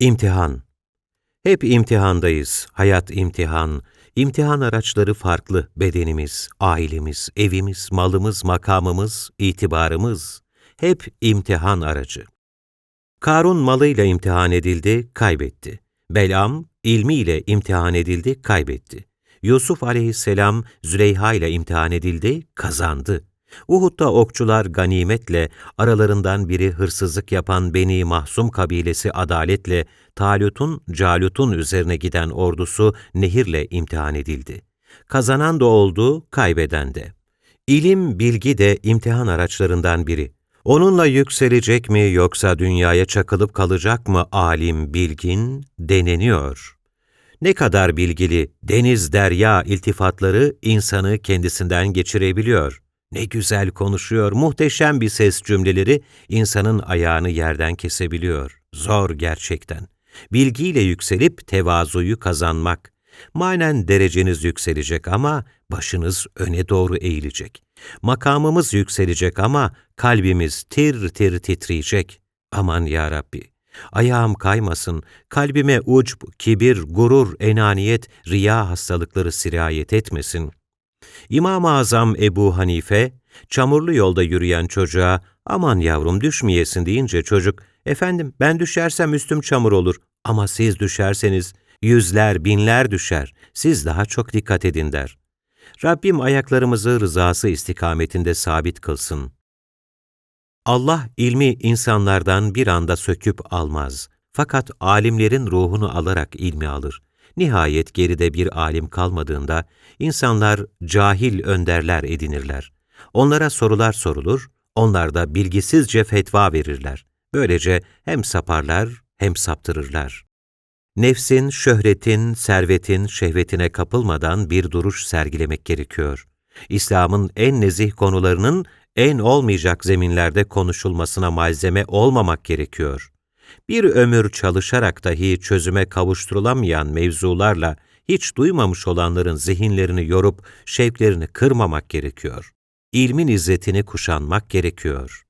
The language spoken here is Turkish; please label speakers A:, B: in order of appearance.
A: İmtihan. Hep imtihandayız. Hayat imtihan. İmtihan araçları farklı. Bedenimiz, ailemiz, evimiz, malımız, makamımız, itibarımız. Hep imtihan aracı. Karun malıyla imtihan edildi, kaybetti. Belam, ilmiyle imtihan edildi, kaybetti. Yusuf aleyhisselam Züleyha ile imtihan edildi, kazandı. Uhud'da okçular ganimetle, aralarından biri hırsızlık yapan Beni Mahsum kabilesi adaletle, Talut'un, Calut'un üzerine giden ordusu nehirle imtihan edildi. Kazanan da oldu, kaybeden de. İlim, bilgi de imtihan araçlarından biri. Onunla yükselecek mi yoksa dünyaya çakılıp kalacak mı alim, bilgin deneniyor. Ne kadar bilgili, deniz, derya iltifatları insanı kendisinden geçirebiliyor. Ne güzel konuşuyor, muhteşem bir ses cümleleri insanın ayağını yerden kesebiliyor. Zor gerçekten. Bilgiyle yükselip tevazuyu kazanmak. Manen dereceniz yükselecek ama başınız öne doğru eğilecek. Makamımız yükselecek ama kalbimiz tir tir titreyecek. Aman ya Rabbi! Ayağım kaymasın, kalbime ucb, kibir, gurur, enaniyet, riya hastalıkları sirayet etmesin. İmam-ı Azam Ebu Hanife, çamurlu yolda yürüyen çocuğa, aman yavrum düşmeyesin deyince çocuk, efendim ben düşersem üstüm çamur olur ama siz düşerseniz yüzler, binler düşer, siz daha çok dikkat edin der. Rabbim ayaklarımızı rızası istikametinde sabit kılsın. Allah ilmi insanlardan bir anda söküp almaz. Fakat alimlerin ruhunu alarak ilmi alır. Nihayet geride bir alim kalmadığında insanlar cahil önderler edinirler. Onlara sorular sorulur, onlar da bilgisizce fetva verirler. Böylece hem saparlar hem saptırırlar. Nefsin, şöhretin, servetin, şehvetine kapılmadan bir duruş sergilemek gerekiyor. İslam'ın en nezih konularının en olmayacak zeminlerde konuşulmasına malzeme olmamak gerekiyor. Bir ömür çalışarak dahi çözüme kavuşturulamayan mevzularla hiç duymamış olanların zihinlerini yorup şevklerini kırmamak gerekiyor. İlmin izzetini kuşanmak gerekiyor.